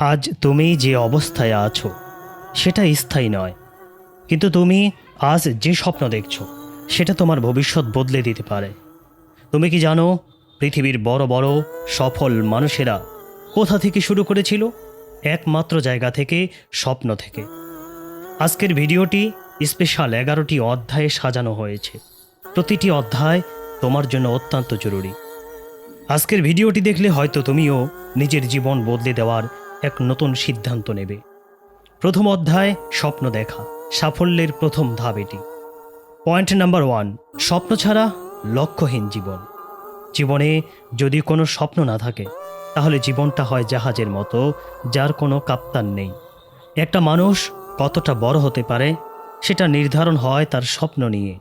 আজ তুমি যে অবস্থায় আছো, সেটা স্থায়ী নয়। কিন্তু তুমি আজ যে স্বপ্ন দেখছ, সেটা তোমার ভবিষ্যৎ বদলে দিতে পারে। তুমি কি জানো, পৃথিবীর বড় বড় সফল মানুষেরা কোথা থেকে শুরু করেছিল? একমাত্র জায়গা থেকে, স্বপ্ন থেকে। আজকের ভিডিওটি স্পেশাল এগারোটি অধ্যায়ে সাজানো হয়েছে। প্রতিটি অধ্যায় তোমার জন্য অত্যন্ত জরুরি। আজকের ভিডিওটি দেখলে হয়তো তুমিও নিজের জীবন বদলে দেওয়ার এক নতুন সিদ্ধান্ত নেবে। প্রথম অধ্যায়, স্বপ্ন দেখা। সাফল্যের প্রথম ধাপ এটি। পয়েন্ট নাম্বার ওয়ান, স্বপ্ন ছাড়া লক্ষ্যহীন জীবন। জীবনে যদি কোনো স্বপ্ন না থাকে, তাহলে জীবনটা হয় জাহাজের মতো, যার কোনো কাপ্তান নেই। একটা মানুষ কতটা বড় হতে পারে, সেটা নির্ধারণ হয় তার স্বপ্ন নিয়ে।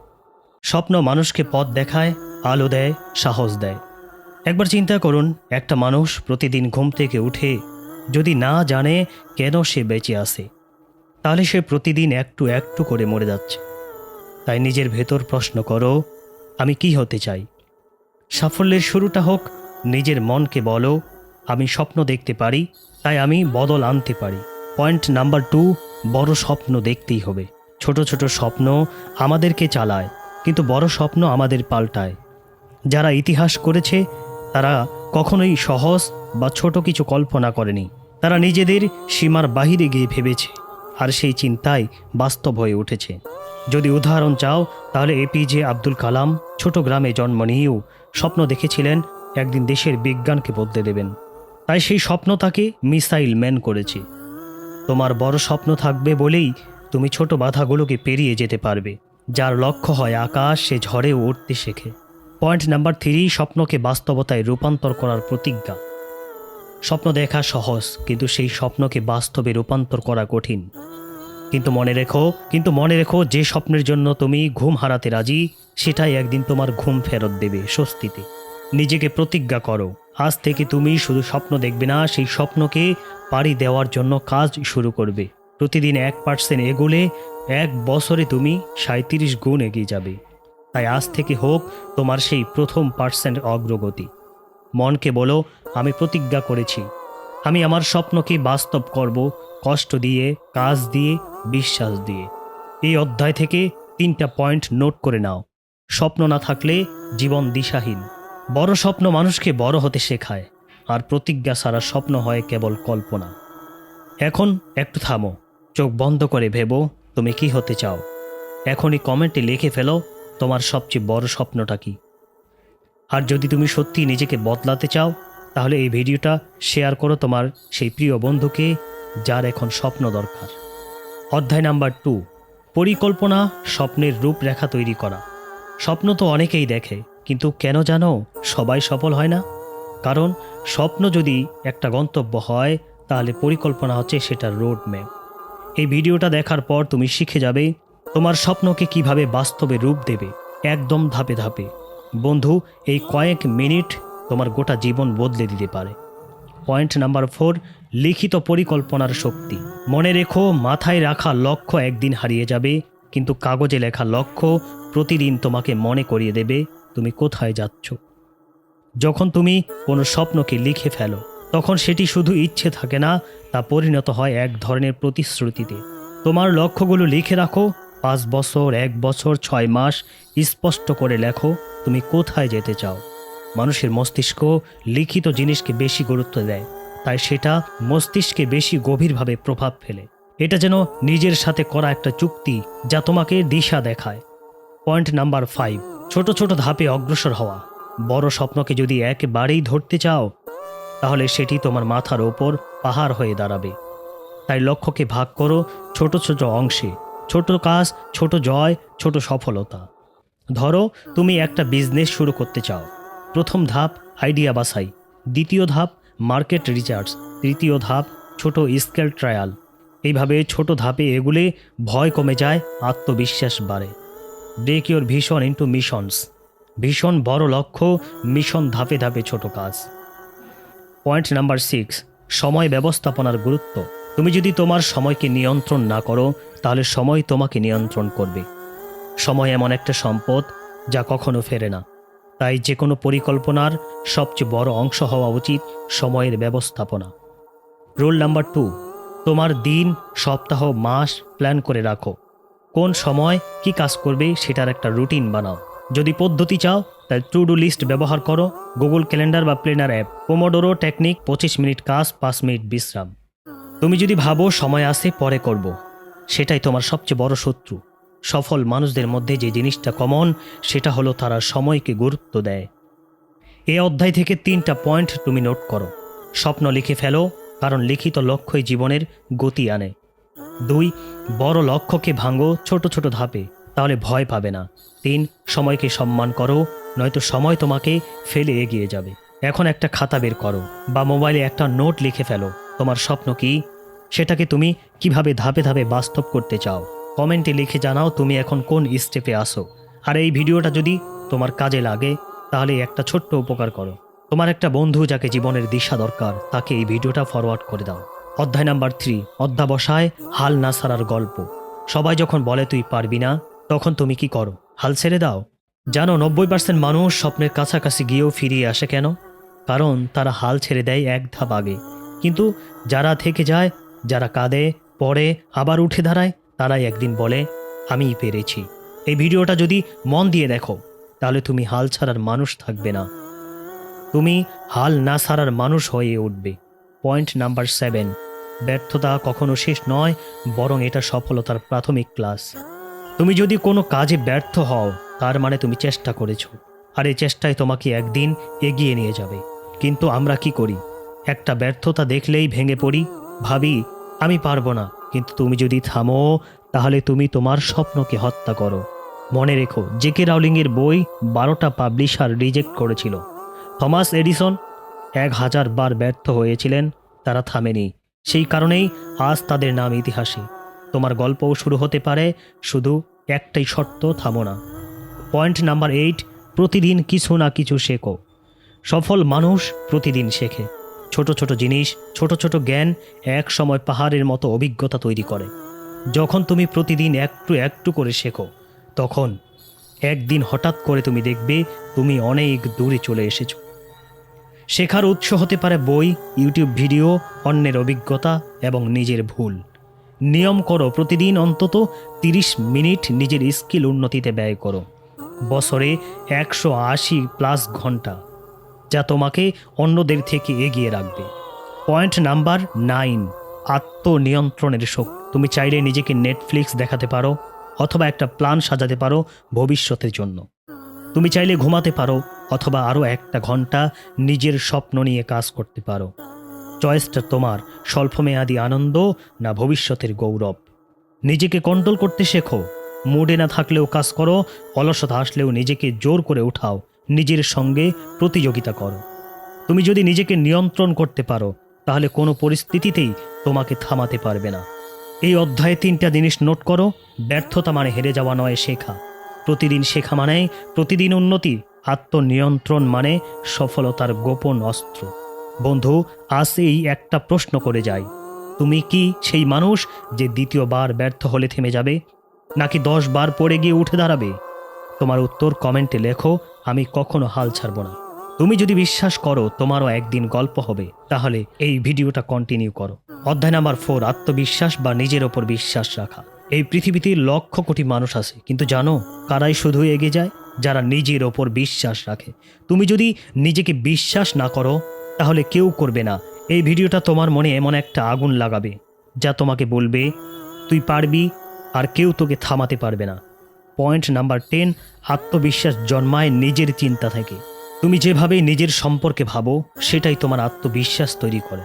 স্বপ্ন মানুষকে পথ দেখায়, আলো দেয়, সাহস দেয়। একবার চিন্তা করুন, একটা মানুষ প্রতিদিন ঘুম থেকে উঠে যদি না জানে কেন সে বেঁচে আছে? তাহলে সে প্রতিদিন একটু একটু করে মরে যাচ্ছে। তাই নিজের ভেতর প্রশ্ন করো, আমি কি হতে চাই? সাফল্যের শুরুটা হোক, নিজের মনকে বলো, আমি স্বপ্ন দেখতে পারি, তাই আমি বদল আনতে পারি। পয়েন্ট নাম্বার টু, বড় স্বপ্ন দেখতেই হবে। ছোট ছোট স্বপ্ন আমাদেরকে চালায়, কিন্তু বড় স্বপ্ন আমাদের পাল্টায়। যারা ইতিহাস করেছে, তারা কখনোই সহজ বা ছোট কিছু কল্পনা করেনি। তারা নিজেদের সীমার বাহিরে গিয়ে ভেবেছে, আর সেই চিন্তাই বাস্তব হয়ে উঠেছে। যদি উদাহরণ চাও, তাহলে এপিজে আব্দুল কালাম ছোট গ্রামে জন্ম নিয়েও স্বপ্ন দেখেছিলেন একদিন দেশের বিজ্ঞানকে বদলে দেবেন। তাই সেই স্বপ্ন তাকে মিসাইল ম্যান করেছে। তোমার বড় স্বপ্ন থাকবে বলেই তুমি ছোট বাধাগুলোকে পেরিয়ে যেতে পারবে, যার লক্ষ্য হয় আকাশ সে ঝড়ে উঠতে শেখে। পয়েন্ট নাম্বার থ্রি, স্বপ্নকে বাস্তবতায় রূপান্তর করার প্রতিজ্ঞা। স্বপ্ন দেখা সহজ, কিন্তু সেই স্বপ্নকে বাস্তবে রূপান্তর করা কঠিন। কিন্তু মনে রেখো, কিন্তু মনে রেখো যে স্বপ্নের জন্য তুমি ঘুম হারাতে রাজি, সেটাই একদিন তোমার ঘুম ফেরত দেবে স্বস্তিতে। নিজেকে প্রতিজ্ঞা করো, আজ থেকে তুমি শুধু স্বপ্ন দেখবে না, সেই স্বপ্নকে পাড়ি দেওয়ার জন্য কাজ শুরু করবে। প্রতিদিন এক পার্সেন্ট এগোলে এক বছরে তুমি সাঁত্রিশ গুণ এগিয়ে যাবে। তাই আজ থেকে হোক তোমার সেই প্রথম পার্সেন্ট অগ্রগতি। মনকে বলো, আমি প্রতিজ্ঞা করেছি। আমি আমার স্বপ্নকে বাস্তব করব, কষ্ট দিয়ে, কাজ দিয়ে, বিশ্বাস দিয়ে। এই অধ্যায় থেকে তিনটা পয়েন্ট নোট করে নাও। স্বপ্ন না থাকলে জীবন দিশাহীন। বড় স্বপ্ন মানুষকে বড় হতে শেখায়, আর প্রতিজ্ঞা সারা স্বপ্ন হয় কেবল কল্পনা। এখন একটু থামো, চোখ বন্ধ করে ভেবো তুমি কি হতে চাও। এখনই কমেন্টে লিখে ফেলো, তোমার সবচেয়ে বড় স্বপ্নটা কি? আর যদি তুমি সত্যি নিজেকে বদলাতে চাও, তাহলে এই ভিডিওটা শেয়ার করো তোমার সেই প্রিয় বন্ধুকে যার এখন স্বপ্ন দরকার। অধ্যায় নাম্বার টু, পরিকল্পনা, স্বপ্নের রূপরেখা তৈরি করা। স্বপ্ন তো অনেকেই দেখে, কিন্তু কেন জানো সবাই সফল হয় না? কারণ স্বপ্ন যদি একটা গন্তব্য হয়, তাহলে পরিকল্পনা হচ্ছে সেটার রোড ম্যাপ এই ভিডিওটা দেখার পর তুমি শিখে যাবে, তোমার স্বপ্নকে কীভাবে বাস্তবে রূপ দেবে, একদম ধাপে ধাপে। বন্ধু, এই কয়েক মিনিট তোমার গোটা জীবন বদলে দিতে পারে। পয়েন্ট নাম্বার ফোর, লিখিত পরিকল্পনার শক্তি। মনে রেখো, মাথায় রাখা লক্ষ্য একদিন হারিয়ে যাবে, কিন্তু কাগজে লেখা লক্ষ্য প্রতিদিন তোমাকে মনে করিয়ে দেবে, তুমি কোথায় যাচ্ছ। যখন তুমি কোনো স্বপ্নকে লিখে ফেলো, তখন সেটি শুধু ইচ্ছে থাকে না, তা পরিণত হয় এক ধরনের প্রতিশ্রুতিতে। তোমার লক্ষ্যগুলো লিখে রাখো, পাঁচ বছর, এক বছর, ছয় মাস, স্পষ্ট করে লেখো তুমি কোথায় যেতে চাও? মানুষের মস্তিষ্ক লিখিত জিনিসকে বেশি গুরুত্ব দেয়, তাই সেটা মস্তিষ্কে বেশি গভীরভাবে প্রভাব ফেলে। এটা যেন নিজের সাথে করা একটা চুক্তি যা তোমাকে দিশা দেখায়। পয়েন্ট নাম্বার ফাইভ, ছোট ছোট ধাপে অগ্রসর হওয়া। বড় স্বপ্নকে যদি একেবারেই ধরতে চাও, তাহলে সেটি তোমার মাথার ওপর পাহাড় হয়ে দাঁড়াবে। তাই লক্ষ্যকে ভাগ করো ছোট ছোট অংশে। ছোট কাজ, ছোট জয়, ছোট সফলতা। ধরো, তুমি একটা বিজনেস শুরু করতে চাও। প্রথম ধাপ আইডিয়া বাছাই। দ্বিতীয় ধাপ মার্কেট রিসার্চ তৃতীয় ধাপ, ছোট স্কেল ট্রায়াল এইভাবে ছোট ধাপে এগুলে ভয় কমে যায়, আত্মবিশ্বাস বাড়ে। Break your vision into missions ভীষণ বড় লক্ষ্য মিশন ধাপে ধাপে ছোট কাজ। পয়েন্ট নাম্বার সিক্স সময় ব্যবস্থাপনার গুরুত্ব। তুমি যদি তোমার সময়কে নিয়ন্ত্রণ না করো, তাহলে সময় তোমাকে নিয়ন্ত্রণ করবে। সময় এমন একটা সম্পদ যা কখনো ফেরে না। তাই যে কোনো পরিকল্পনার সবচেয়ে বড় অংশ হওয়া উচিত সময়ের ব্যবস্থাপনা। রুল নাম্বার টু, তোমার দিন, সপ্তাহ, মাস প্ল্যান করে রাখো। কোন সময় কি কাজ করবে সেটার একটা রুটিন বানাও। যদি পদ্ধতি চাও, তাহলে টু ডু লিস্ট ব্যবহার করো, গুগল ক্যালেন্ডার বা প্লেনার অ্যাপ। পোমোডোরো টেকনিক, পঁচিশ মিনিট কাজ, পাঁচ মিনিট বিশ্রাম। তুমি যদি ভাবো সময় আসে পরে করব। সেটাই তোমার সবচেয়ে বড় শত্রু। সফল মানুষদের মধ্যে যে জিনিসটা কমন সেটা হলো তারা সময়কে গুরুত্ব দেয়। এই অধ্যায় থেকে তিনটা পয়েন্ট তুমি নোট করো। স্বপ্ন লিখে ফেলো, কারণ লিখিত লক্ষ্যই জীবনের গতি আনে। দুই, বড় লক্ষ্যকে ভাঙো, ছোট ছোট ধাপে, তাহলে ভয় পাবে না। তিন, সময়কে সম্মান করো, নয়তো সময় তোমাকে ফেলে এগিয়ে যাবে। এখন একটা খাতা বের করো, বা মোবাইলে একটা নোট লিখে ফেলো, তোমার স্বপ্ন কি? সেটাকে তুমি কীভাবে ধাপে ধাপে বাস্তব করতে চাও? কমেন্টে লিখে জানাও তুমি এখন কোন স্টেপে আসো আর এই ভিডিওটা যদি তোমার কাজে লাগে, তাহলে একটা ছোট্ট উপকার করো। তোমার একটা বন্ধু যাকে জীবনের দিশা দরকার, তাকে এই ভিডিওটা ফরওয়ার্ড করে দাও। অধ্যায় নাম্বার থ্রি অধ্যাবসায় হাল না সারার গল্প। সবাই যখন বলে তুই পারবি না, তখন তুমি কি করো? হাল ছেড়ে দাও। জানো, নব্বই পার্সেন্ট মানুষ স্বপ্নের কাছাকাছি গিয়েও ফিরিয়ে আসে কেন? কারণ তারা হাল ছেড়ে দেয় এক ধাপ আগে। কিন্তু যারা থেকে যায়, যারা কাঁদে, পড়ে, আবার উঠে দাঁড়ায় তারাই একদিন বলে, আমিই পেরেছি। এই ভিডিওটা যদি মন দিয়ে দেখো, তাহলে তুমি হাল ছাড়ার মানুষ থাকবে না। তুমি হাল না ছাড়ার মানুষ হয়ে উঠবে। পয়েন্ট নাম্বার সেভেন, ব্যর্থতা কখনো শেষ নয়, বরং এটা সফলতার প্রাথমিক ক্লাস। তুমি যদি কোনো কাজে ব্যর্থ হও, তার মানে তুমি চেষ্টা করেছ। আর এই চেষ্টায় তোমাকে একদিন এগিয়ে নিয়ে যাবে। কিন্তু আমরা কি করি? একটা ব্যর্থতা দেখলেই ভেঙে পড়ি। ভাবি, আমি পারব না। কিন্তু তুমি যদি থামো, তাহলে তুমি তোমার স্বপ্নকে হত্যা করো। মনে রেখো, জে জেকে রাউলিংয়ের বই বারোটা পাবলিশার রিজেক্ট করেছিল। থমাস এডিসন এক হাজার বার ব্যর্থ হয়েছিলেন, তারা থামেনি। সেই কারণেই আজ তাদের নাম ইতিহাসে। তোমার গল্পও শুরু হতে পারে, শুধু একটাই শর্ত, থামো না। পয়েন্ট নাম্বার এইট, প্রতিদিন কিছু না কিছু শেখো। সফল মানুষ প্রতিদিন শেখে। ছোট ছোট জিনিস, ছোট ছোট জ্ঞান এক সময় পাহাড়ের মতো অভিজ্ঞতা তৈরি করে। যখন তুমি প্রতিদিন একটু একটু করে শেখো, তখন একদিন হঠাৎ করে তুমি দেখবে তুমি অনেক দূরে চলে এসেছ। শেখার উৎস হতে পারে বই, ইউটিউব ভিডিও, অন্যের অভিজ্ঞতা এবং নিজের ভুল। নিয়ম করো, প্রতিদিন অন্তত তিরিশ মিনিট নিজের স্কিল উন্নতিতে ব্যয় করো। বছরে একশো আশি প্লাস ঘণ্টা। যা তোমাকে অন্যদের থেকে এগিয়ে রাখবে। পয়েন্ট নাম্বার নাইন, আত্মনিয়ন্ত্রণের শক্তি। তুমি চাইলে নিজেকে নেটফ্লিক্স দেখাতে পারো অথবা একটা প্ল্যান সাজাতে পারো ভবিষ্যতের জন্য। তুমি চাইলে ঘুমাতে পারো অথবা আরও একটা ঘণ্টা নিজের স্বপ্ন নিয়ে কাজ করতে পারো। চয়েসটা তোমার, স্বল্পমেয়াদী আনন্দ না ভবিষ্যতের গৌরব। নিজেকে কন্ট্রোল করতে শেখো। মুডে না থাকলেও কাজ করো, অলসতা আসলেও নিজেকে জোর করে উঠাও। নিজের সঙ্গে প্রতিযোগিতা করো। তুমি যদি নিজেকে নিয়ন্ত্রণ করতে পারো, তাহলে কোনো পরিস্থিতিতেই তোমাকে থামাতে পারবে না। এই অধ্যায়ে তিনটা জিনিস নোট করো, ব্যর্থতা মানে হেরে যাওয়া নয় শেখা। প্রতিদিন শেখা মানে প্রতিদিন উন্নতি, আত্মনিয়ন্ত্রণ মানে সফলতার গোপন অস্ত্র। বন্ধু, আজ এই একটা প্রশ্ন করে যাই। তুমি কি সেই মানুষ যে দ্বিতীয়বার ব্যর্থ হলে থেমে যাবে, নাকি দশ বার পড়ে গিয়ে উঠে দাঁড়াবে? তোমার উত্তর কমেন্টে লেখো, আমি কখনো হাল ছাড়ব না। তুমি যদি বিশ্বাস করো তোমারও একদিন গল্প হবে, তাহলে এই ভিডিওটা কন্টিনিউ করো। অধ্যায় নাম্বার ফোর আত্মবিশ্বাস বা নিজের ওপর বিশ্বাস রাখা। এই পৃথিবীতে লক্ষ কোটি মানুষ আছে, কিন্তু জানো, কারাই শুধু এগিয়ে যায়? যারা নিজের ওপর বিশ্বাস রাখে। তুমি যদি নিজেকে বিশ্বাস না করো, তাহলে কেউ করবে না। এই ভিডিওটা তোমার মনে এমন একটা আগুন লাগাবে, যা তোমাকে বলবে, তুই পারবি, আর কেউ তোকে থামাতে পারবে না। পয়েন্ট নাম্বার টেন আত্মবিশ্বাস জন্মায় নিজের চিন্তা থেকে। তুমি যেভাবে নিজের সম্পর্কে ভাবো, সেটাই তোমার আত্মবিশ্বাস তৈরি করে।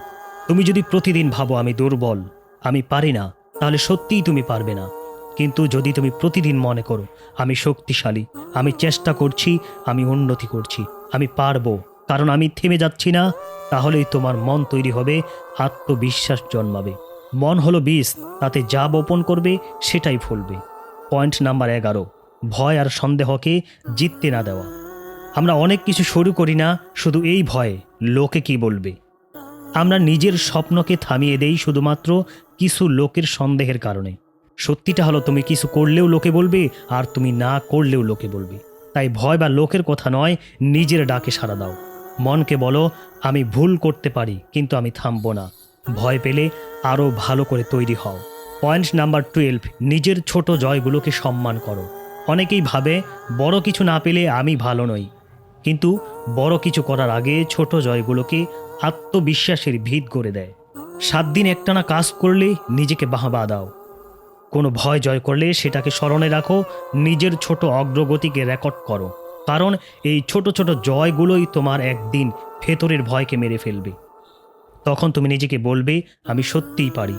তুমি যদি প্রতিদিন ভাবো, আমি দুর্বল, আমি পারি না, তাহলে সত্যিই তুমি পারবে না। কিন্তু যদি তুমি প্রতিদিন মনে করো, আমি শক্তিশালী, আমি চেষ্টা করছি, আমি উন্নতি করছি, আমি পারব, কারণ আমি থেমে যাচ্ছি না, তাহলেই তোমার মন তৈরি হবে, আত্মবিশ্বাস জন্মাবে। মন হলো বীজ, তাতে যা বপন করবে, সেটাই ফলবে। পয়েন্ট নাম্বার এগারো। ভয় আর সন্দেহকে জিততে না দেওয়া। আমরা অনেক কিছু শুরু করি না, শুধু এই ভয়ে। লোকে কি বলবে? আমরা নিজের স্বপ্নকে থামিয়ে দেই শুধুমাত্র কিছু লোকের সন্দেহের কারণে। সত্যিটা হলো, তুমি কিছু করলেও লোকে বলবে, আর তুমি না করলেও লোকে বলবে। তাই ভয় বা লোকের কথা নয়, নিজের ডাকে সাড়া দাও। মনকে বলো, আমি ভুল করতে পারি, কিন্তু আমি থামবো না। ভয় পেলে আরও ভালো করে তৈরি হও। পয়েন্ট নাম্বার টুয়েলভ, নিজের ছোট জয়গুলোকে সম্মান করো। অনেকেই ভাবে, বড় কিছু না পেলে আমি ভালো নই। কিন্তু বড় কিছু করার আগে ছোট জয়গুলোকে আত্মবিশ্বাসের ভিত করে দেয়। সাত দিন একটানা কাজ করলে নিজেকে বাহবা দাও। কোনো ভয় জয় করলে সেটাকে স্মরণে রাখো, নিজের ছোট অগ্রগতিকে রেকর্ড করো। কারণ এই ছোট ছোট জয়গুলোই তোমার একদিন ভেতরের ভয়কে মেরে ফেলবে। তখন তুমি নিজেকে বলবে, আমি সত্যিই পারি।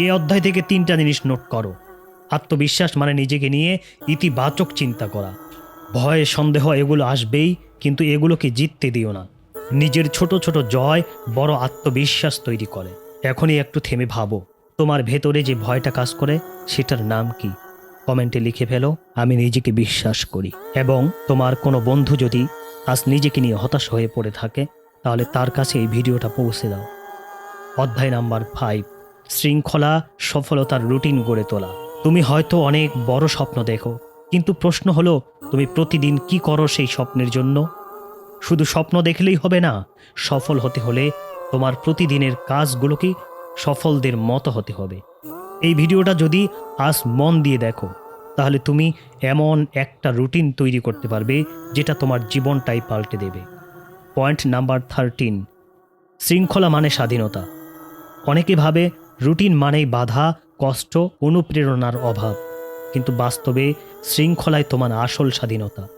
এই অধ্যায় থেকে তিনটা জিনিস নোট করো। আত্মবিশ্বাস মানে নিজেকে নিয়ে ইতিবাচক চিন্তা করা। ভয় সন্দেহ এগুলো আসবেই, কিন্তু এগুলোকে জিততে দিও না। নিজের ছোট ছোট জয় বড় আত্মবিশ্বাস তৈরি করে। এখনই একটু থেমে ভাবো, তোমার ভেতরে যে ভয়টা কাজ করে, সেটার নাম কি? কমেন্টে লিখে ফেলো, আমি নিজেকে বিশ্বাস করি। এবং তোমার কোনো বন্ধু যদি আজ নিজেকে নিয়ে হতাশ হয়ে পড়ে থাকে, তাহলে তার কাছে এই ভিডিওটা পৌঁছে দাও। অধ্যায় নাম্বার ফাইভ শৃঙ্খলা, সফলতার রুটিন গড়ে তোলা। তুমি হয়তো অনেক বড় স্বপ্ন দেখো, কিন্তু প্রশ্ন হলো, তুমি প্রতিদিন কি করো সেই স্বপ্নের জন্য? শুধু স্বপ্ন দেখলেই হবে না, সফল হতে হলে তোমার প্রতিদিনের কাজগুলোকে সফলদের মতো হতে হবে। এই ভিডিওটা যদি আজ মন দিয়ে দেখো, তাহলে তুমি এমন একটা রুটিন তৈরি করতে পারবে, যেটা তোমার জীবনটাই পাল্টে দেবে। পয়েন্ট নাম্বার থার্টিন শৃঙ্খলা মানে স্বাধীনতা। অনেকে ভাবে রুটিন মানেই বাধা, কষ্ট, অনুপ্রেরণার অভাব। কিন্তু বাস্তবে শৃঙ্খলায় তোমার আসল স্বাধীনতা।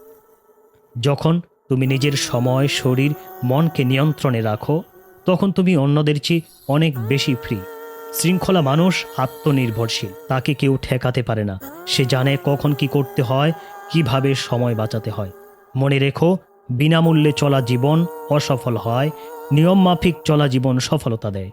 যখন তুমি নিজের সময়, শরীর, মনকে নিয়ন্ত্রণে রাখো, তখন তুমি অন্যদের চেয়ে অনেক বেশি ফ্রি শৃঙ্খলা মানুষ আত্মনির্ভরশীল, তাকে কেউ ঠেকাতে পারে না। সে জানে কখন কি করতে হয়, কীভাবে সময় বাঁচাতে হয়। মনে রেখো, বিনামূল্যে চলা জীবন অসফল হয়, নিয়মমাফিক চলা জীবন সফলতা দেয়।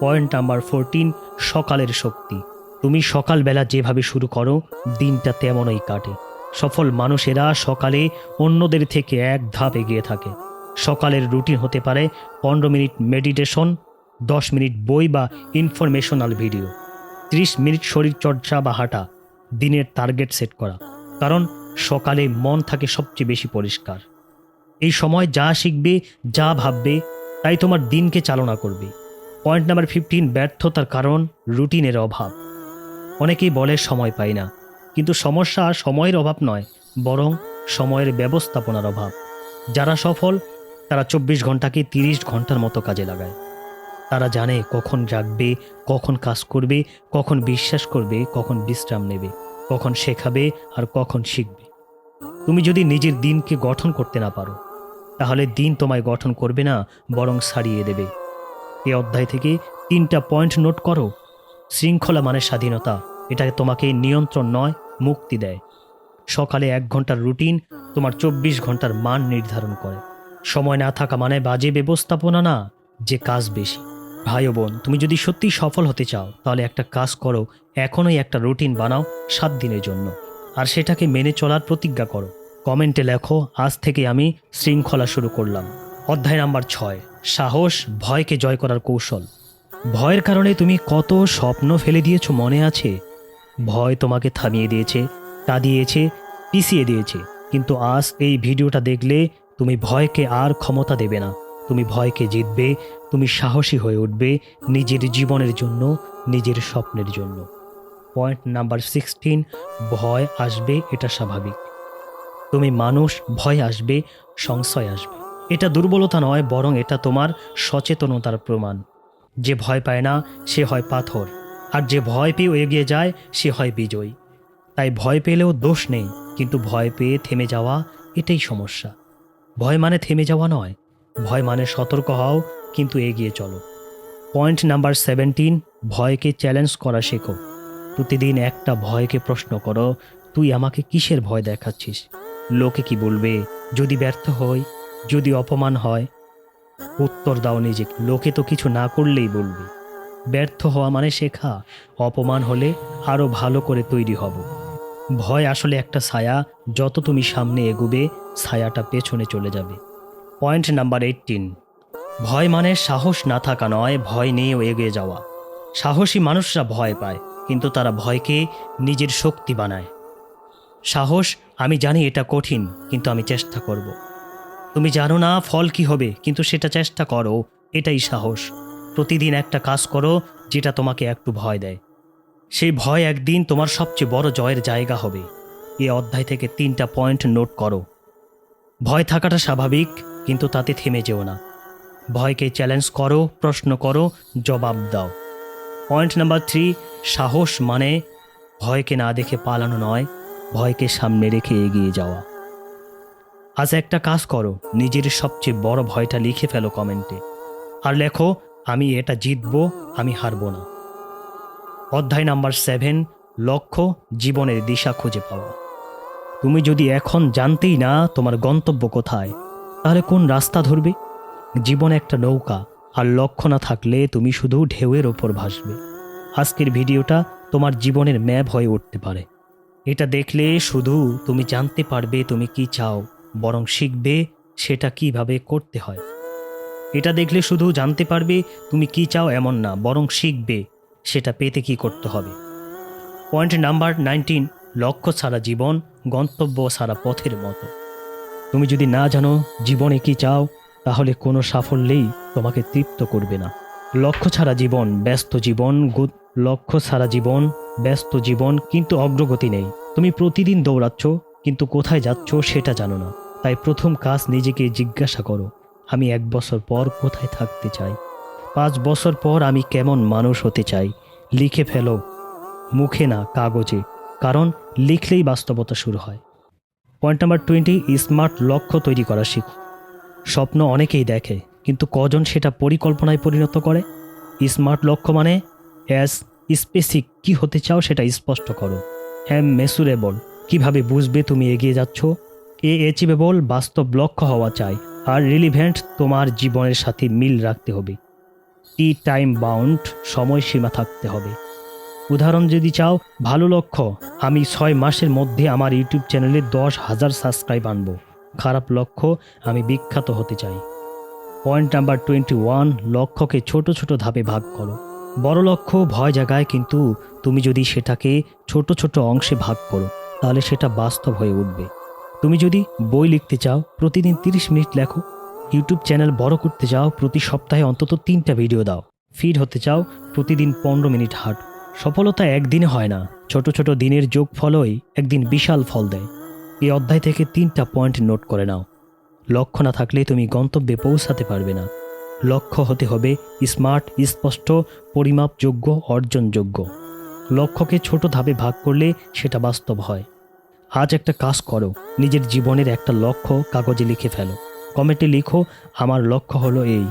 পয়েন্ট নাম্বার ফোরটিন, সকালের শক্তি। তুমি সকালবেলা যেভাবে শুরু করো, দিনটা তেমনই কাটে। সফল মানুষেরা সকালে অন্যদের থেকে এক ধাপ এগিয়ে থাকে। সকালের রুটিন হতে পারে পনেরো মিনিট মেডিটেশন, দশ মিনিট বই বা ইনফরমেশনাল ভিডিও, ত্রিশ মিনিট শরীরচর্চা বা হাঁটা, দিনের টার্গেট সেট করা, কারণ সকালে মন থাকে সবচেয়ে বেশি পরিষ্কার। এই সময় যা শিখবে, যা ভাববে, তাই তোমার দিনকে চালনা করবে। পয়েন্ট নাম্বার ফিফটিন ব্যর্থতার কারণ, রুটিনের অভাব। অনেকেই বলে সময় পাই না, কিন্তু সমস্যা সময়ের অভাব নয়, বরং সময়ের ব্যবস্থাপনার অভাব। যারা সফল, তারা চব্বিশ ঘন্টাকে তিরিশ ঘণ্টার মতো কাজে লাগায়। তারা জানে কখন জাগবে, কখন কাজ করবে, কখন বিশ্বাস করবে, কখন বিশ্রাম নেবে, কখন শেখাবে আর কখন শিখবে। তুমি যদি নিজের দিনকে গঠন করতে না পারো, তাহলে দিন তোমায় গঠন করবে না, বরং সারিয়ে দেবে। এই অধ্যায় থেকে তিনটা পয়েন্ট নোট করো। শৃঙ্খলা মানে স্বাধীনতা। এটা তোমাকে নিয়ন্ত্রণ নয়, মুক্তি দেয়। সকালে এক ঘণ্টার রুটিন তোমার চব্বিশ ঘণ্টার মান নির্ধারণ করে। সময় না থাকা মানে বাজে ব্যবস্থাপনা না, যে কাজ বেশি। ভাই বোন, তুমি যদি সত্যি সফল হতে চাও, তাহলে একটা কাজ করো, এখনই একটা রুটিন বানাও সাত দিনের জন্য। আর সেটাকে মেনে চলার প্রতিজ্ঞা করো। কমেন্টে লেখো, আজ থেকে আমি শৃঙ্খলা শুরু করলাম। অধ্যায় নাম্বার ছয়। সাহস, ভয়কে জয় করার কৌশল। ভয়ের কারণে তুমি কত স্বপ্ন ফেলে দিয়েছ মনে আছে? ভয় তোমাকে থামিয়ে দিয়েছে, তা দিয়েছে, পিছিয়ে দিয়েছে। কিন্তু আজ এই ভিডিওটা দেখলে তুমি ভয়কে আর ক্ষমতা দেবে না। তুমি ভয়কে জিতবে, তুমি সাহসী হয়ে উঠবে নিজের জীবনের জন্য, নিজের স্বপ্নের জন্য। পয়েন্ট নাম্বার সিক্সটিন, ভয় আসবে, এটা স্বাভাবিক। তুমি মানুষ, ভয় আসবে, সংশয় আসবে। এটা দুর্বলতা নয়, বরং এটা তোমার সচেতনতার প্রমাণ। যে ভয় পায় না, সে হয় পাথর, আর যে ভয় পেয়েও এগিয়ে যায়, সে হয় বিজয়ী। তাই ভয় পেলেও দোষ নেই, কিন্তু ভয় পেয়ে থেমে যাওয়া এটাই সমস্যা। ভয় মানে থেমে যাওয়া নয়, ভয় মানে সতর্ক হও, কিন্তু এগিয়ে চলো। পয়েন্ট নাম্বার সেভেন্টিন, ভয়কে চ্যালেঞ্জ করা শেখো। প্রতিদিন একটা ভয়কে প্রশ্ন করো, তুই আমাকে কিসের ভয় দেখাচ্ছিস? লোকে কি বলবে, যদি ব্যর্থ হই যদি অপমান হয়, উত্তর দাও নিজেকে। লোকে তো কিছু না করলেই বলবে। ব্যর্থ হওয়া মানে শেখা। অপমান হলে আরও ভালো করে তৈরি হব। ভয় আসলে একটা ছায়া। যত তুমি সামনে এগোবে, ছায়াটা পেছনে চলে যাবে। পয়েন্ট নাম্বার এইটিন ভয় মানে সাহস না থাকা নয়, ভয় নিয়েও এগিয়ে যাওয়া। সাহসী মানুষরা ভয় পায়, কিন্তু তারা ভয়কে নিজের শক্তি বানায়। সাহস, আমি জানি এটা কঠিন, কিন্তু আমি চেষ্টা করব। তুমি জানো না ফল কি হবে, কিন্তু সেটা চেষ্টা করো, এটাই সাহস। প্রতিদিন একটা কাজ করো, যেটা তোমাকে একটু ভয় দেয়। সেই ভয় একদিন তোমার সবচেয়ে বড় জয়ের জায়গা হবে। এ অধ্যায় থেকে তিনটা পয়েন্ট নোট করো। ভয় থাকাটা স্বাভাবিক, কিন্তু তাতে থেমে যেও না। ভয়কে চ্যালেঞ্জ করো, প্রশ্ন করো, জবাব দাও। পয়েন্ট নাম্বার থ্রি, সাহস মানে ভয়কে না দেখে পালানো নয়, ভয়কে সামনে রেখে এগিয়ে যাওয়া। আজ একটা কাজ করো, নিজের সবচেয়ে বড় ভয়টা লিখে ফেলো কমেন্টে। আর লেখো, আমি এটা জিতবো, আমি হারবো না। অধ্যায় নাম্বার সেভেন, লক্ষ্য জীবনের দিশা খুঁজে পাওয়া। তুমি যদি এখন জানতেই না তোমার গন্তব্য কোথায়, তাহলে কোন রাস্তা ধরবে? জীবন একটা নৌকা, আর লক্ষ্য না থাকলে তুমি শুধু ঢেউয়ের ওপর ভাসবে। আজকের ভিডিওটা তোমার জীবনের ম্যাপ হয়ে উঠতে পারে। এটা দেখলে শুধু তুমি জানতে পারবে তুমি কি চাও। বরং শিখবে সেটা কীভাবে করতে হয়। এটা দেখলে শুধু জানতে পারবে তুমি কি চাও এমন না, বরং শিখবে সেটা পেতে কি করতে হবে। পয়েন্ট নাম্বার নাইনটিন, লক্ষ্য ছাড়া জীবন, গন্তব্য ছাড়া পথের মতো। তুমি যদি না জানো জীবনে কি চাও, তাহলে কোনো সাফল্যেই তোমাকে তৃপ্ত করবে না। লক্ষ্য ছাড়া জীবন, ব্যস্ত জীবন লক্ষ্য ছাড়া জীবন, ব্যস্ত জীবন কিন্তু অগ্রগতি নেই। তুমি প্রতিদিন দৌড়াচ্ছ কিন্তু কোথায় যাচ্ছ সেটা জানো না। তাই প্রথম কাজ নিজেকে জিজ্ঞাসা করো, আমি এক বছর পর কোথায় থাকতে চাই? পাঁচ বছর পর আমি কেমন মানুষ হতে চাই? লিখে ফেলো, মুখে না, কাগজে, কারণ লিখলেই বাস্তবতা শুরু হয়। পয়েন্ট নাম্বার টোয়েন্টি, স্মার্ট লক্ষ্য তৈরি করা শিখো। স্বপ্ন অনেকেই দেখে, কিন্তু কজন সেটা পরিকল্পনায় পরিণত করে? স্মার্ট লক্ষ্য মানে অ্যাস স্পেসিক কি হতে চাও সেটা স্পষ্ট করো। হ্যাঁ মেসুরেবল কীভাবে বুঝবে তুমি এগিয়ে যাচ্ছ? এ অ্যাচিভেবল বাস্তব লক্ষ্য হওয়া চাই। আর রিলিভেন্ট তোমার জীবনের সাথে মিল রাখতে হবে। টি টাইম বাউন্ড সময়সীমা থাকতে হবে। উদাহরণ যদি চাও, ভালো লক্ষ্য, আমি ছয় মাসের মধ্যে আমার ইউটিউব চ্যানেলে দশ হাজার সাবস্ক্রাইব আনব। খারাপ লক্ষ্য, আমি বিখ্যাত হতে চাই। পয়েন্ট নাম্বার টোয়েন্টি ওয়ান লক্ষ্যকে ছোট ছোট ধাপে ভাগ করো। বড় লক্ষ্য ভয় জাগায়, কিন্তু তুমি যদি সেটাকে ছোট ছোট অংশে ভাগ করো তাহলে সেটা বাস্তব হয়ে উঠবে। তুমি যদি বই লিখতে চাও, প্রতিদিন তিরিশ মিনিট লেখো। ইউটিউব চ্যানেল বড় করতে চাও, প্রতি সপ্তাহে অন্তত তিনটা ভিডিও দাও। ফিড হতে চাও, প্রতিদিন পনেরো মিনিট হাঁট। সফলতা একদিনে হয় না। ছোট ছোট দিনের যোগ ফলই একদিন বিশাল ফল দেয়। এই অধ্যায় থেকে তিনটা পয়েন্ট নোট করে নাও। লক্ষ্য না থাকলে তুমি গন্তব্যে পৌঁছাতে পারবে না। লক্ষ্য হতে হবে স্মার্ট, স্পষ্ট, পরিমাপযোগ্য, অর্জনযোগ্য। লক্ষ্যকে ছোট ধাপে ভাগ করলে সেটা বাস্তব হয়। আজ একটা কাজ করো, নিজের জীবনের একটা লক্ষ্য কাগজে লিখে ফেলো। কমেন্টে লিখো, আমার লক্ষ্য হলো এই।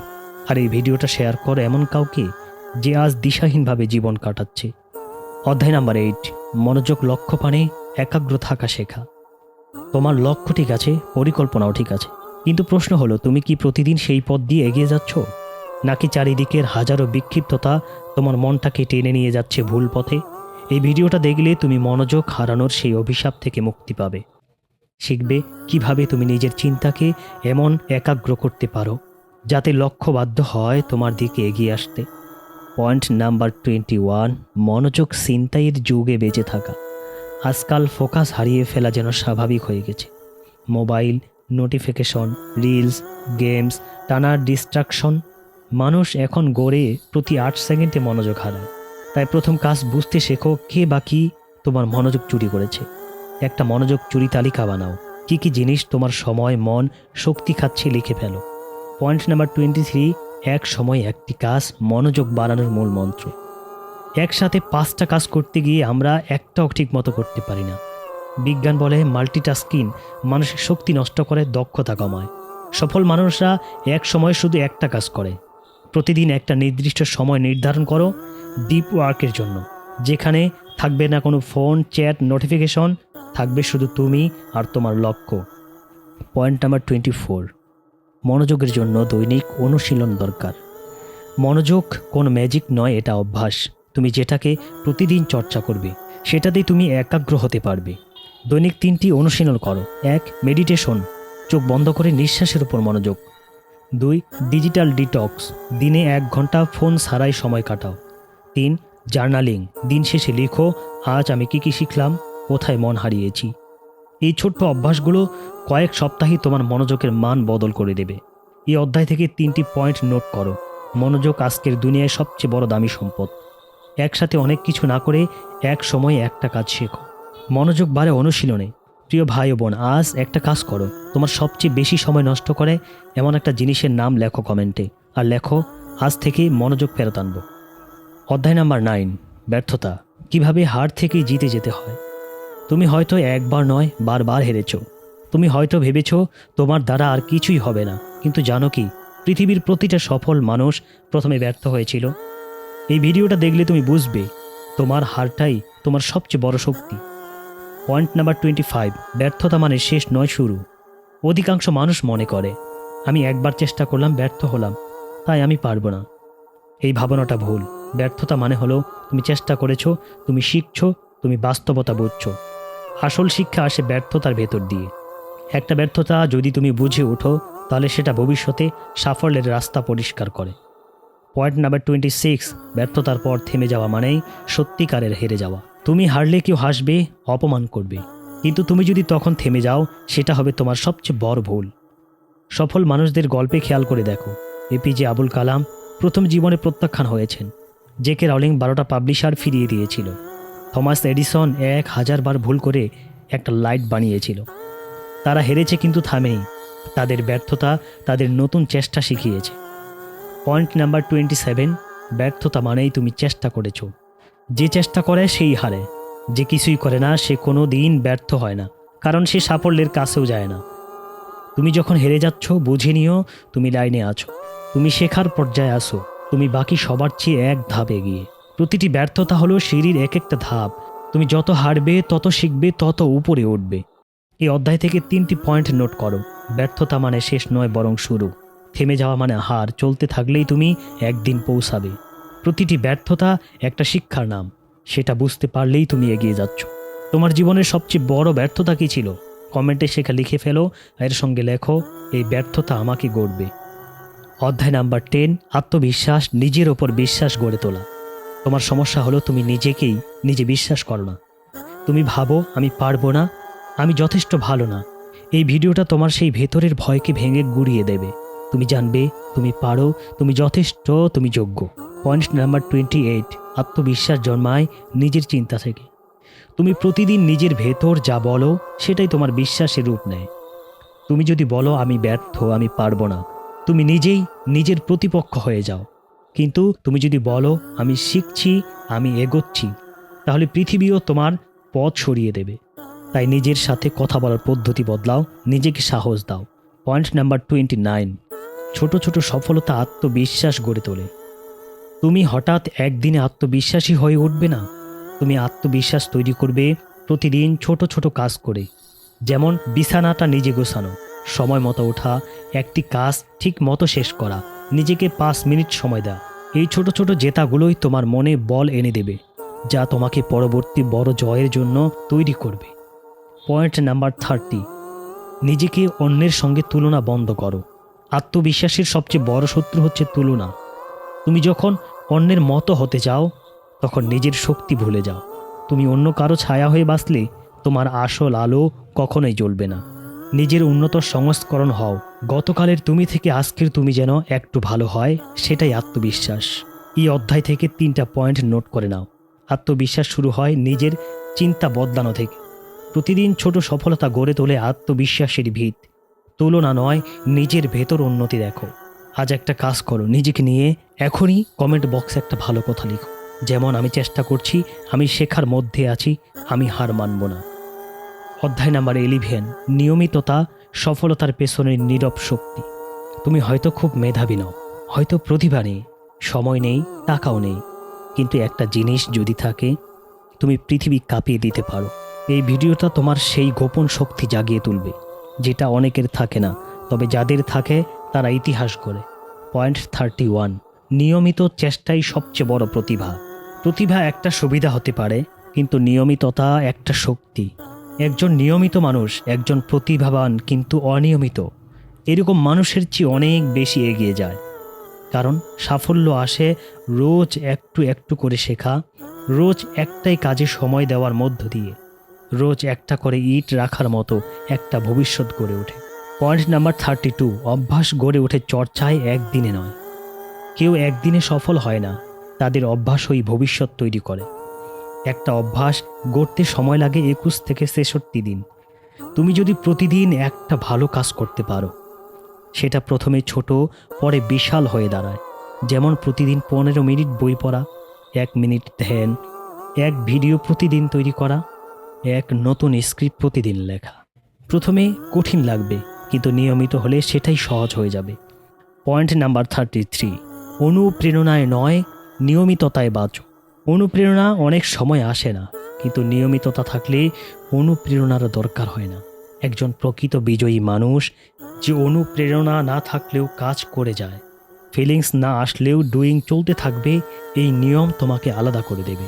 আর এই ভিডিওটা শেয়ার করো এমন কাউকে যে আজ দিশাহীনভাবে জীবন কাটাচ্ছে। অধ্যায় নাম্বার এইট, মনোযোগ লক্ষ্য পানে একাগ্র থাকা শেখা। তোমার লক্ষ্য ঠিক আছে, পরিকল্পনাও ঠিক আছে। কিন্তু প্রশ্ন হলো, তুমি কি প্রতিদিন সেই পথ দিয়ে এগিয়ে যাচ্ছ? নাকি চারিদিকের হাজারো বিক্ষিপ্ততা তোমার মনটাকে টেনে নিয়ে যাচ্ছে ভুল পথে? এই ভিডিওটা দেখলে তুমি মনোযোগ হারানোর সেই অভিশাপ থেকে মুক্তি পাবে। শিখবে কীভাবে তুমি নিজের চিন্তাকে এমন একাগ্র করতে পারো, যাতে লক্ষ্য বাধ্য হয় তোমার দিকে এগিয়ে আসতে। পয়েন্ট নাম্বার টোয়েন্টি ওয়ান, মনোযোগ চিন্তাইয়ের যুগে বেঁচে থাকা। আজকাল ফোকাস হারিয়ে ফেলা যেন স্বাভাবিক হয়ে গেছে। মোবাইল, নোটিফিকেশন, রিলস, গেমস টানার ডিস্ট্রাকশন মানুষ এখন গড়ে প্রতি আট সেকেন্ডে মনোযোগ হারায়। তাই প্রথম কাজ বুঝতে শেখো কে বা কি তোমার মনোযোগ চুরি করেছে। একটা মনোযোগ চুরি তালিকা বানাও। কি কি জিনিস তোমার সময়, মন, শক্তি খাচ্ছে লিখে ফেলো। পয়েন্ট নাম্বার টোয়েন্টি থ্রি, এক সময় একটি কাজ, মনোযোগ বাড়ানোর মূল মন্ত্র। একসাথে পাঁচটা কাজ করতে গিয়ে আমরা একটাও ঠিক মতো করতে পারি না। বিজ্ঞান বলে মাল্টিটাস্কিং মানসিক শক্তি নষ্ট করে দক্ষতা কমায়। সফল মানুষরা এক সময় শুধু একটা কাজ করে। প্রতিদিন একটা নির্দিষ্ট সময় নির্ধারণ করো ডিপ ওয়ার্কের জন্য। যেখানে থাকবে না কোনো ফোন, চ্যাট, নোটিফিকেশন, থাকবে শুধু তুমি আর তোমার লক্ষ্য। পয়েন্ট নাম্বার টোয়েন্টি ফোর মনোযোগের জন্য দৈনিক অনুশীলন দরকার। মনোযোগ কোনো ম্যাজিক নয়, এটা অভ্যাস। তুমি যেটাকে প্রতিদিন চর্চা করবে, সেটাতেই তুমি একাগ্র হতে পারবে। দৈনিক তিনটি অনুশীলন করো। এক মেডিটেশন চোখ বন্ধ করে নিঃশ্বাসের উপর মনোযোগ। দুই, ডিজিটাল ডিটক্স। দিনে এক ঘণ্টা ফোন ছাড়াই সময় কাটাও। তিন, জার্নালিং। দিন শেষে লিখো, আজ আমি কি কি শিখলাম? কোথায় মন হারিয়েছি? এই ছোট্ট অভ্যাসগুলো কয়েক সপ্তাহে তোমার মনোযোগের মান বদল করে দেবে। এই অধ্যায় থেকে তিনটি পয়েন্ট নোট করো। মনোযোগ আজকের দুনিয়ায় সবচেয়ে বড় দামি সম্পদ। একসাথে অনেক কিছু না করে এক সময়ে একটা কাজ শেখো। মনোযোগ বাড়ে অনুশীলনে। প্রিয় ভাই বোন, আজ একটা কাজ করো। তোমার সবচেয়ে বেশি সময় নষ্ট করে এমন একটা জিনিসের নাম লেখো কমেন্টে। আর লেখো, আজ থেকে মনোযোগ ফেরত আনব। অধ্যায় নাম্বার নাইন, ব্যর্থতা। কীভাবে হার থেকেই জিতে যেতে হয়? তুমি হয়তো একবার নয়, বারবার হেরেছ। তুমি হয়তো ভেবেছ, তোমার দ্বারা আর কিছুই হবে না। কিন্তু জানো কি, পৃথিবীর প্রতিটা সফল মানুষ প্রথমে ব্যর্থ হয়েছিল। এই ভিডিওটা দেখলে তুমি বুঝবে, তোমার হারটাই তোমার সবচেয়ে বড় শক্তি। পয়েন্ট নাম্বার টোয়েন্টি ফাইভ ব্যর্থতা মানে শেষ নয় শুরু। অধিকাংশ মানুষ মনে করে, আমি একবার চেষ্টা করলাম, ব্যর্থ হলাম, তাই আমি পারব না। এই ভাবনাটা ভুল। ব্যর্থতা মানে হলো, তুমি চেষ্টা করেছ, তুমি শিখছো, তুমি বাস্তবতা বুঝছ। আসল শিক্ষা আসে ব্যর্থতার ভেতর দিয়ে। একটা ব্যর্থতা যদি তুমি বুঝে ওঠো, তাহলে সেটা ভবিষ্যতে সাফল্যের রাস্তা পরিষ্কার করে। পয়েন্ট নাম্বার টোয়েন্টি সিক্স ব্যর্থতার পর থেমে যাওয়া মানেই সত্যিকারের হেরে যাওয়া। তুমি হারলে কেউ হাসবে, অপমান করবে। কিন্তু তুমি যদি তখন থেমে যাও, সেটা হবে তোমার সবচেয়ে বড় ভুল। সফল মানুষদের গল্পে খেয়াল করে দেখো। এপিজে আবুল কালাম প্রথম জীবনে প্রত্যাখ্যান হয়েছেন, জেকে রাউলিং বারোটা পাবলিশার ফিরিয়ে দিয়েছিল। থমাস এডিসন এক হাজার বার ভুল করে একটা লাইট বানিয়েছিল। তারা হেরেছে কিন্তু থামেনি। তাদের ব্যর্থতা তাদের নতুন চেষ্টা শিখিয়েছে। পয়েন্ট নাম্বার টোয়েন্টি সেভেন, ব্যর্থতা মানেই তুমি চেষ্টা করেছ। যে চেষ্টা করে সেই হারে। যে কিছুই করে না, সে কোনো দিন ব্যর্থ হয় না, কারণ সে সাফল্যের কাছেও যায় না। তুমি যখন হেরে যাচ্ছ, বুঝে নিও, তুমি লাইনে আছো। তুমি শেখার পর্যায়ে আসো তুমি বাকি সবার চেয়ে এক ধাপ এগিয়ে। প্রতিটি ব্যর্থতা হলো সিঁড়ির এক একটা ধাপ। তুমি যত হারবে, তত শিখবে, তত উপরে উঠবে। এই অধ্যায় থেকে তিনটি পয়েন্ট নোট করো। ব্যর্থতা মানে শেষ নয়, বরং শুরু। থেমে যাওয়া মানে হার, চলতে থাকলেই তুমি একদিন পৌঁছাবে। প্রতিটি ব্যর্থতা একটা শিক্ষার নাম। সেটা বুঝতে পারলেই তুমি এগিয়ে যাচ্ছ। তোমার জীবনের সবচেয়ে বড় ব্যর্থতা কী ছিল? কমেন্টে সেটা লিখে ফেলো এর সঙ্গে লেখো, এই ব্যর্থতা আমাকে গড়বে। অধ্যায় নাম্বার টেন আত্মবিশ্বাস, নিজের ওপর বিশ্বাস গড়ে তোলা। তোমার সমস্যা হলো তুমি নিজেকেই নিজে বিশ্বাস করো না। তুমি ভাবো, আমি পারব না, আমি যথেষ্ট ভালো না। এই ভিডিওটা তোমার সেই ভেতরের ভয়কে ভেঙে গুড়িয়ে দেবে। তুমি জানবে, তুমি পারো, তুমি যথেষ্ট, তুমি যোগ্য। পয়েন্ট নাম্বার টোয়েন্টি এইট আত্মবিশ্বাস জন্মায় নিজের চিন্তা থেকে। তুমি প্রতিদিন নিজের ভেতর যা বলো, সেটাই তোমার বিশ্বাসের রূপ নেয়। তুমি যদি বলো, আমি ব্যর্থ, আমি পারব না, তুমি নিজেই নিজের প্রতিপক্ষ হয়ে যাও। কিন্তু তুমি যদি বলো, আমি শিখছি, আমি এগোচ্ছি, তাহলে পৃথিবীও তোমার পথ সরিয়ে দেবে। তাই নিজের সাথে কথা বলার পদ্ধতি বদলাও, নিজেকে সাহস দাও। পয়েন্ট নাম্বার টোয়েন্টি নাইন ছোট ছোট সফলতা আত্মবিশ্বাস গড়ে তোলে। তুমি হঠাৎ একদিনে আত্মবিশ্বাসী হয়ে উঠবে না? তুমি আত্মবিশ্বাস তৈরি করবে প্রতিদিন ছোট ছোট কাজ করে। যেমন বিছানাটা নিজে গোছানো, সময় মতো ওঠা, একটি কাজ ঠিক মতো শেষ করা, নিজেকে পাঁচ মিনিট সময় দেওয়া। এই ছোট ছোট জেতাগুলোই তোমার মনে বল এনে দেবে, যা তোমাকে পরবর্তী বড় জয়ের জন্য তৈরি করবে। পয়েন্ট নাম্বার থার্টি, নিজেকে অন্যের সঙ্গে তুলনা বন্ধ করো। আত্মবিশ্বাসের সবচেয়ে বড় শত্রু হচ্ছে তুলনা। তুমি যখন অন্যের মতো হতে চাও, তখন নিজের শক্তি ভুলে যাও। তুমি অন্য কারও ছায়া হয়ে বাঁচলে, তোমার আসল আলো কখনোই জ্বলবে না। নিজের উন্নত সংস্করণ হও। গতকালের তুমি থেকে আজকের তুমি যেন একটু ভালো হয়, সেটাই আত্মবিশ্বাস। এই অধ্যায় থেকে তিনটা পয়েন্ট নোট করে নাও। আত্মবিশ্বাস শুরু হয় নিজের চিন্তা বদলানো থেকে। প্রতিদিন ছোট সফলতা গড়ে তোলে আত্মবিশ্বাসের ভিত। তুলনা নয়, নিজের ভেতর উন্নতি দেখো। আজ একটা কাজ করো, নিজেকে নিয়ে এখনই কমেন্ট বক্সে একটা ভালো কথা লিখো। যেমন আমি চেষ্টা করছি, আমি শেখার মধ্যে আছি, আমি হার মানব না। অধ্যায় নাম্বার ইলেভেন নিয়মিততা সফলতার পেছনের নীরব শক্তি। তুমি হয়তো খুব মেধাবী নও, হয়তো প্রতিভা নেই, সময় নেই, টাকাও নেই। কিন্তু একটা জিনিস যদি থাকে, তুমি পৃথিবী কাঁপিয়ে দিতে পারো। এই ভিডিওটা তোমার সেই গোপন শক্তি জাগিয়ে তুলবে। যেটা অনেকের থাকে না, তবে যাদের থাকে তারা ইতিহাস করে পয়েন্ট থার্টি ওয়ান, নিয়মিত চেষ্টাই সবচেয়ে বড় প্রতিভা। প্রতিভা একটা সুবিধা হতে পারে, কিন্তু নিয়মিততা একটা শক্তি। একজন নিয়মিত মানুষ একজন প্রতিভাবান কিন্তু অনিয়মিত। এরকম মানুষের চেয়ে অনেক বেশি এগিয়ে যায়। কারণ সাফল্য আসে রোজ একটু একটু করে শেখা, রোজ একটাই কাজে সময় দেওয়ার মধ্য দিয়ে। রোজ একটা করে ইট রাখার মতো একটা ভবিষ্যৎ গড়ে ওঠে। পয়েন্ট নাম্বার থার্টি টু অভ্যাস গড়ে ওঠে চর্চায় একদিনে নয়। কেউ একদিনে সফল হয় না, তাদের অভ্যাসই ভবিষ্যৎ তৈরি করে। একটা অভ্যাস গড়তে সময় লাগে একুশ থেকে ছেষট্টি দিন। তুমি যদি প্রতিদিন একটা ভালো কাজ করতে পারো, সেটা প্রথমে ছোট, পরে বিশাল হয়ে দাঁড়ায়। যেমন প্রতিদিন পনেরো মিনিট বই পড়া, এক মিনিট ধ্যান, এক ভিডিও প্রতিদিন তৈরি করা এক নতুন স্ক্রিপ্ট প্রতিদিন লেখা। প্রথমে কঠিন লাগবে, কিন্তু নিয়মিত হলে সেটাই সহজ হয়ে যাবে। পয়েন্ট নাম্বার থার্টি থ্রি অনুপ্রেরণায় নয়, নিয়মিততায় বাঁচো। অনুপ্রেরণা অনেক সময় আসে না, কিন্তু নিয়মিততা থাকলে অনুপ্রেরণার দরকার হয় না। একজন প্রকৃত বিজয়ী মানুষ যে অনুপ্রেরণা না থাকলেও কাজ করে যায় ফিলিংস না আসলেও ডুইং চলতে থাকবে, এই নিয়ম তোমাকে আলাদা করে দেবে।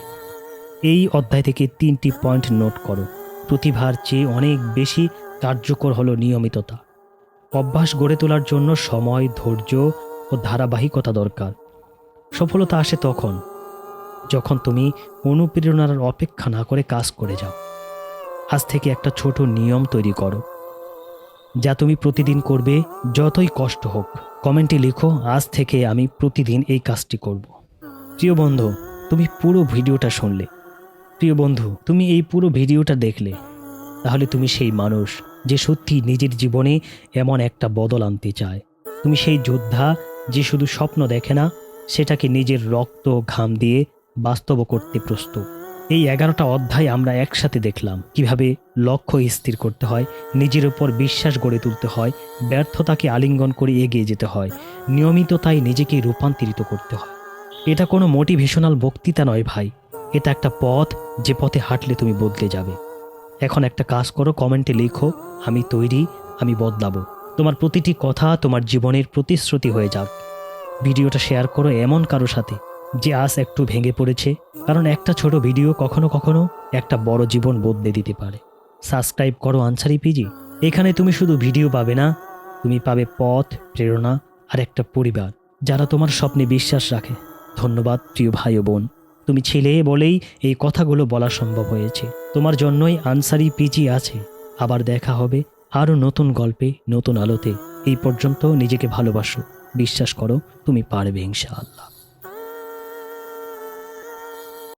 এই অধ্যায় থেকে তিনটি পয়েন্ট নোট করো। প্রতিভার চেয়ে অনেক বেশি কার্যকর হলো নিয়মিততা। অভ্যাস গড়ে তোলার জন্য সময়, ধৈর্য ও ধারাবাহিকতা দরকার। সফলতা আসে তখন, যখন তুমি অনুপ্রেরণার অপেক্ষা না করে কাজ করে যাও। আজ থেকে একটা ছোট নিয়ম তৈরি করো, যা তুমি প্রতিদিন করবে যতই কষ্ট হোক। কমেন্টে লিখো, আজ থেকে আমি প্রতিদিন এই কাজটি করব। প্রিয় বন্ধু, তুমি পুরো ভিডিওটা শুনলে। প্রিয় বন্ধু, তুমি এই পুরো ভিডিওটা দেখলে। তাহলে তুমি সেই মানুষ যে সত্যি নিজের জীবনে এমন একটা বদল আনতে চায়। তুমি সেই যোদ্ধা যে শুধু স্বপ্ন দেখে না, সেটাকে নিজের রক্ত, ঘাম দিয়ে বাস্তব করতে প্রস্তুত। এই এগারোটা অধ্যায় আমরা একসাথে দেখলাম কীভাবে লক্ষ্য স্থির করতে হয়, নিজের উপর বিশ্বাস গড়ে তুলতে হয়, ব্যর্থতাকে আলিঙ্গন করে এগিয়ে যেতে হয়, নিয়মিততায় নিজেকে রূপান্তরিত করতে হয়। এটা কোনো মোটিভেশনাল বক্তৃতা নয় ভাই। এটা একটা পথ যে পথে হাঁটলে তুমি বদলে যাবে। এখন একটা কাজ করো, কমেন্টে লেখো, আমি তৈরি, আমি বদলাবো। তোমার প্রতিটি কথা তোমার জীবনের প্রতিশ্রুতি হয়ে যাক। ভিডিওটা শেয়ার করো এমন কারও সাথে যে আজ একটু ভেঙে পড়েছে, কারণ একটা ছোট ভিডিও কখনো কখনো একটা বড় জীবন বদলে দিতে পারে। সাবস্ক্রাইব করো আনসারি পিজি। এখানে তুমি শুধু ভিডিও পাবে না, তুমি পাবে পথ, প্রেরণা আর একটা পরিবার, যারা তোমার স্বপ্নে বিশ্বাস রাখে। ধন্যবাদ, প্রিয় ভাই ও বোন। তুমি ছেলে বলেই এই কথাগুলো বলা সম্ভব হয়েছে। তোমার জন্যই আনসারি পিজি আছে। আবার দেখা হবে আরও নতুন গল্পে, নতুন আলোতে। এই পর্যন্ত নিজেকে ভালোবাসো। বিশ্বাস করো, তুমি পারবে ইনশাআল্লাহ।